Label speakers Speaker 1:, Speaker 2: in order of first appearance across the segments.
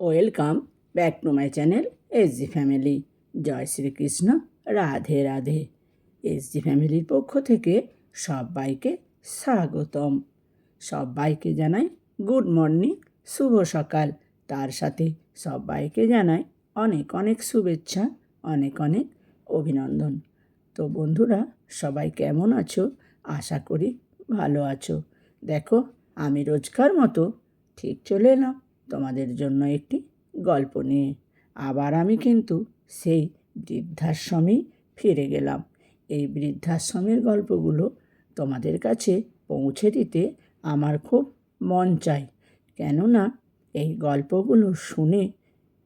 Speaker 1: Welcome back to my channel S G family. Joy Shrikrishna, Radhe Radhe. S G ফ্যামিলির পক্ষ থেকে সবাইকে স্বাগতম। সবাইকে জানাই গুড মর্নিং, শুভ সকাল। তার সাথে সবাইকে জানাই অনেক অনেক শুভেচ্ছা, অনেক অনেক অভিনন্দন। তো বন্ধুরা, সবাই কেমন আছো? আশা করি ভালো আছো। দেখো, আমি রোজকার মতো ঠিক চলে এলাম। তোমাদের জন্য একটি গল্প নিয়ে। আবার আমি কিন্তু সেই বৃদ্ধাশ্রমেই ফিরে গেলাম। এই বৃদ্ধাশ্রমের গল্পগুলো তোমাদের কাছে পৌঁছে দিতে আমার খুব মন চাই। কেননা এই গল্পগুলো শুনে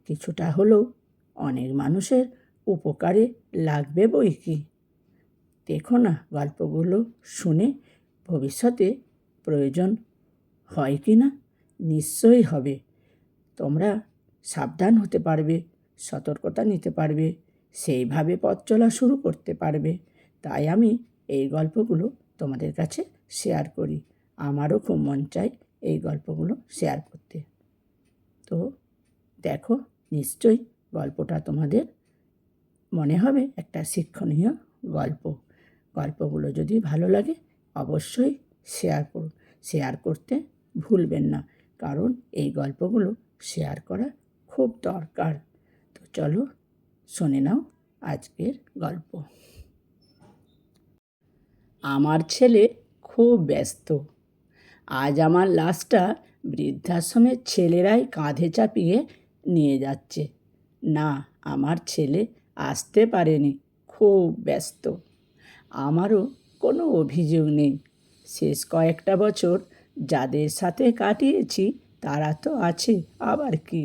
Speaker 1: কিছুটা হলেও অনেক মানুষের উপকারে লাগবে বই কি? দেখো না, গল্পগুলো শুনে ভবিষ্যতে প্রয়োজন হয় কি না? নিশ্চয়ই হবে। তোমরা সাবধান হতে পারবে, সতর্কতা নিতে পারবে, সেইভাবে পথ চলা শুরু করতে পারবে। তাই আমি এই গল্পগুলো তোমাদের কাছে শেয়ার করি। আমারও খুব মন চাই এই গল্পগুলো শেয়ার করতে। তো দেখো, নিশ্চয়ই গল্পটা তোমাদের মনে হবে একটা শিক্ষণীয় গল্প। গল্পগুলো যদি ভালো লাগে, অবশ্যই শেয়ার করুন শেয়ার করতে ভুলবেন না, কারণ এই গল্পগুলো শেয়ার করা খুব দরকার। তো চলো শুনে নাও আজকের গল্প। আমার ছেলে খুব ব্যস্ত। আজ আমার লাশটা বৃদ্ধাশ্রমের ছেলেরাই কাঁধে চাপিয়ে নিয়ে যাচ্ছে। না, আমার ছেলে আসতে পারেনি, খুব ব্যস্ত। আমারও কোনো অভিযোগ নেই। শেষ কয়েকটা বছর যাদের সাথে কাটিয়েছি তারা তো আছে, আবার কি?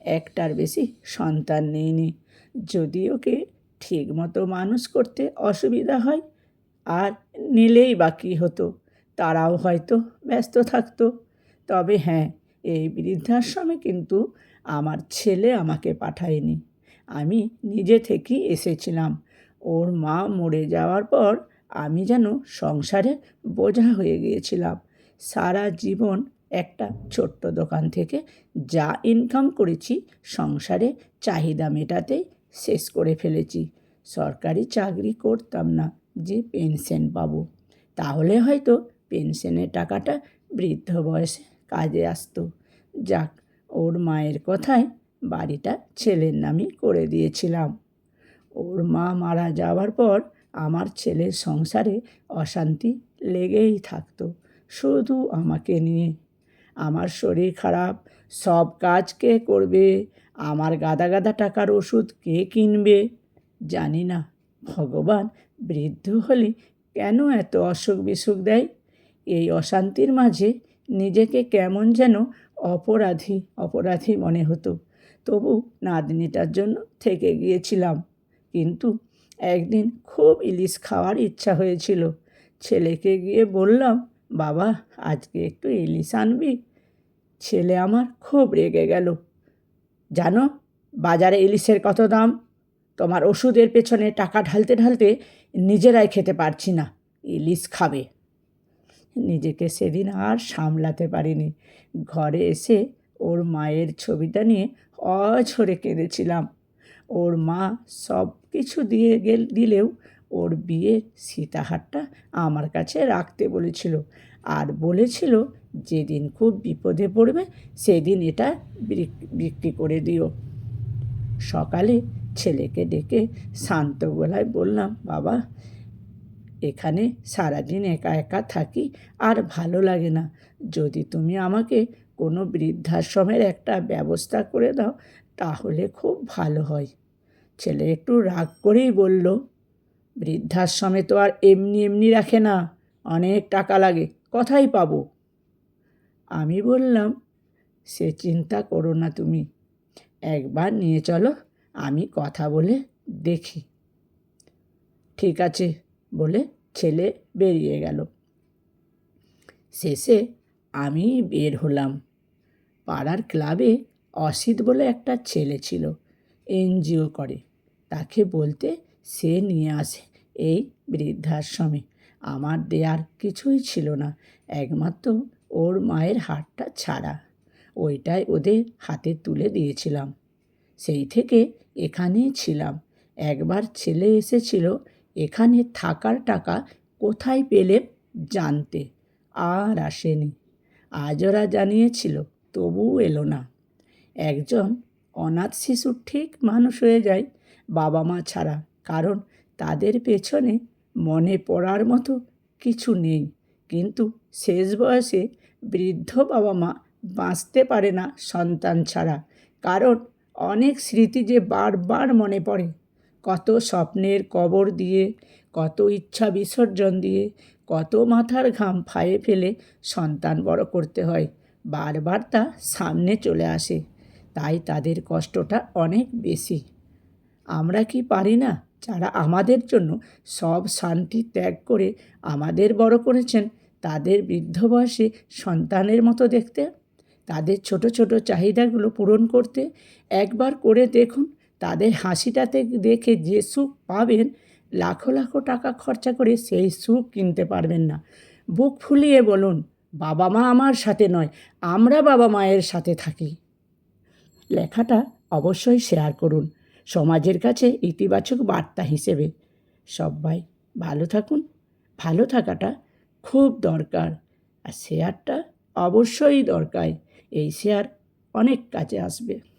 Speaker 1: একটার বেশি সন্তান নেইনি যদি ওকে ঠিক মতো মানুষ করতে অসুবিধা হয়, আর নিলেই বাকি হতো? তারাও হয়তো ব্যস্ত থাকতো। তবে হ্যাঁ এই বৃদ্ধাশ্রমে কিন্তু আমার ছেলে আমাকে পাঠায়নি। আমি নিজে থেকেই এসেছিলাম। ওর মা মরে যাওয়ার পর আমি যেন সংসারে বোঝা হয়ে গিয়েছিলাম। সারা জীবন একটা ছোট্ট দোকান থেকে যা ইনকাম করেছি সংসারে চাহিদা মেটাতেই শেষ করে ফেলেছি। সরকারি চাকরি করতাম না যে পেনশন পাবো। তাহলে হয়তো পেনশনের টাকাটা বৃদ্ধ বয়সে কাজে আসতো। যাক, ওর মায়ের কথায় বাড়িটা ছেলের নামই করে দিয়েছিলাম। ওর মা মারা যাওয়ার পর আমার ছেলের সংসারে অশান্তি লেগেই থাকতো। শুধু আমাকে নিয়ে আমার শরীর খারাপ, সব কাজ কে করবে? আমার গাদা গাদা টাকার ওষুধ কে কিনবে? জানি না, ভগবান বৃদ্ধ হলে কেন এত অসুখ বিসুখ দেয়? এই অশান্তির মাঝে নিজেকে কেমন যেন অপরাধী অপরাধী মনে হতো। তবু নাতনিটার জন্য থেকে গিয়েছিলাম, কিন্তু একদিন খুব ইলিশ খাওয়ার ইচ্ছা হয়েছিল। ছেলেকে গিয়ে বললাম, বাবা, আজকে একটু ইলিশ আনবি? ছেলে আমার খুব রেগে গেল। জানো, বাজারে ইলিশের কত দাম? তোমার ওষুধের পেছনে টাকা ঢালতে ঢালতে নিজেরাই খেতে পারছি না। ইলিশ খাবে। নিজেকে সেদিন আর সামলাতে পারিনি। ঘরে এসে ওর মায়ের ছবিটা নিয়ে অঝরে কেঁদেছিলাম। ওর মা সব কিছু দিয়ে গেল, দিলেও ওর বিয়ের সীতাহারটা আমার কাছে রাখতে বলেছিল। আর বলেছিল যেদিন খুব বিপদে পড়বে, সেদিন এটা বিক্রি করে দিও। সকালে ছেলেকে ডেকে শান্ত গলায় বললাম, বাবা, এখানে সারাদিন একা একা থাকি আর ভালো লাগে না। যদি তুমি আমাকে কোনো বৃদ্ধাশ্রমের একটা ব্যবস্থা করে দাও, তাহলে খুব ভালো হয়। ছেলে একটু রাগ করেই বলল, বৃদ্ধাশ্রমে তো আর এমনি এমনি রাখে না। অনেক টাকা লাগে, কথাই পাবো। আমি বললাম, সে চিন্তা করো না তুমি। একবার নিয়ে চলো, আমি কথা বলে দেখি। ঠিক আছে, বলে ছেলে বেরিয়ে গেল। শেষে আমি বের হলাম। পাড়ার ক্লাবে অসিত বলে একটা ছেলে ছিল, এনজিও করে। তাকে বলতে সে নিয়ে আসে এই বৃদ্ধাশ্রমে। আমার দেয়ার কিছুই ছিল না, একমাত্র ওর মায়ের হাটটা ছাড়া। ওইটাই ওদের হাতে তুলে দিয়েছিলাম। সেই থেকে এখানেই ছিলাম। একবার ছেলে এসেছিল, এখানে থাকার টাকা কোথায় পেলে জানতে আর আসেনি। আজ ওরা জানিয়েছিল, তবুও এলো না। একজন অনাথ শিশু ঠিক মানুষ হয়ে যায় বাবা মা ছাড়া, কারণ তাদের পেছনে মনে পড়ার মতো কিছু নেই। কিন্তু শেষ বয়সে বৃদ্ধ বাবা মা বাঁচতে পারে না সন্তান ছাড়া। কারণ অনেক স্মৃতি যে বারবার মনে পড়ে। কত স্বপ্নের কবর দিয়ে, কত ইচ্ছা বিসর্জন দিয়ে, কত মাথার ঘাম ফায়ে ফেলে সন্তান বড় করতে হয়। বারবার তা সামনে চলে আসে। তাই তাদের কষ্টটা অনেক বেশি। আমরা কি পারি না? যারা আমাদের জন্য সব শান্তি ত্যাগ করে আমাদের বড় করেছেন তাদের বৃদ্ধ বয়সে সন্তানের মতো দেখতে, তাদের ছোট ছোট চাহিদাগুলো পূরণ করতে। একবার করে দেখুন, তাদের হাসিটাতে দেখে যে সুখ পাবেন, লাখো লাখো টাকা খরচা করে সেই সুখ কিনতে পারবেন না। বুক ফুলিয়ে বলুন, বাবা মা আমার সাথে নয়, আমরা বাবা মায়ের সাথে থাকি। লেখাটা অবশ্যই শেয়ার করুন, সমাজের কাছে ইতিবাচক বার্তা হিসেবে। সবাই ভালো থাকুন। ভালো থাকাটা খুব দরকার। আর শেয়ারটা অবশ্যই দরকার। এই শেয়ার অনেক কাজে আসবে।